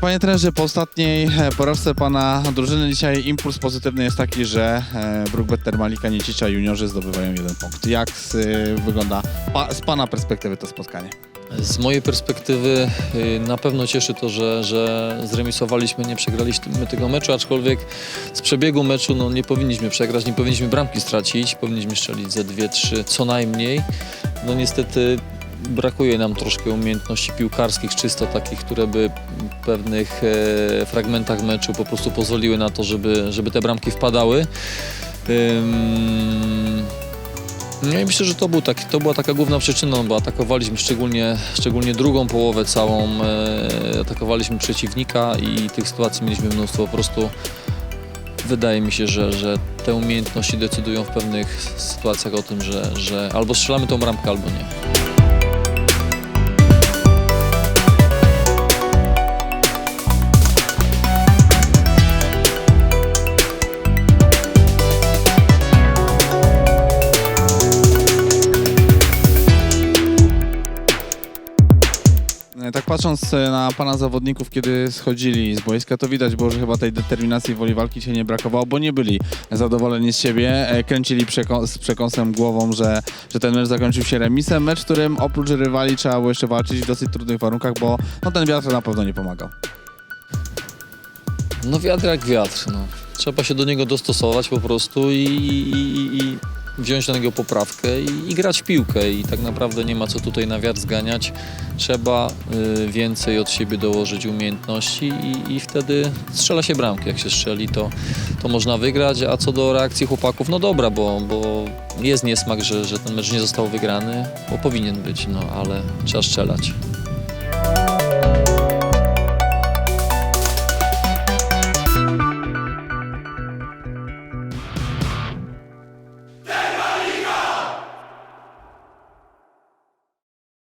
Panie trenerze, po ostatniej e, porażce pana drużyny dzisiaj impuls pozytywny jest taki, że e, Brookbetter Malika Niecicia juniorzy zdobywają jeden punkt. Jak e, wygląda pa, z pana perspektywy to spotkanie? Z mojej perspektywy y, na pewno cieszy to, że, że zremisowaliśmy, nie przegraliśmy tego meczu, aczkolwiek z przebiegu meczu no, nie powinniśmy przegrać, nie powinniśmy bramki stracić, powinniśmy strzelić ze dwie, trzy co najmniej. No niestety brakuje nam troszkę umiejętności piłkarskich, czysto takich, które by w pewnych e, fragmentach meczu po prostu pozwoliły na to, żeby, żeby te bramki wpadały. No i myślę, że to, był taki, to była taka główna przyczyna, no bo atakowaliśmy szczególnie, szczególnie drugą połowę całą, e, atakowaliśmy przeciwnika i tych sytuacji mieliśmy mnóstwo. Po prostu wydaje mi się, że, że te umiejętności decydują w pewnych sytuacjach o tym, że, że albo strzelamy tą bramkę, albo nie. Tak patrząc e, na pana zawodników, kiedy schodzili z boiska, to widać było, że chyba tej determinacji i woli walki się nie brakowało, bo nie byli zadowoleni z siebie. E, Kręcili przeko- z przekąsem głową, że, że ten mecz zakończył się remisem. Mecz, w którym oprócz rywali trzeba było jeszcze walczyć w dosyć trudnych warunkach, bo no, ten wiatr na pewno nie pomagał. No wiatr jak wiatr. No. Trzeba się do niego dostosować po prostu i, i, i wziąć na niego poprawkę i, i grać w piłkę. I tak naprawdę nie ma co tutaj na wiatr zganiać. Trzeba y, więcej od siebie dołożyć umiejętności i, i wtedy strzela się bramki. Jak się strzeli, to, to można wygrać. A co do reakcji chłopaków, no dobra, bo, bo jest niesmak, że, że ten mecz nie został wygrany, bo powinien być, no ale trzeba strzelać.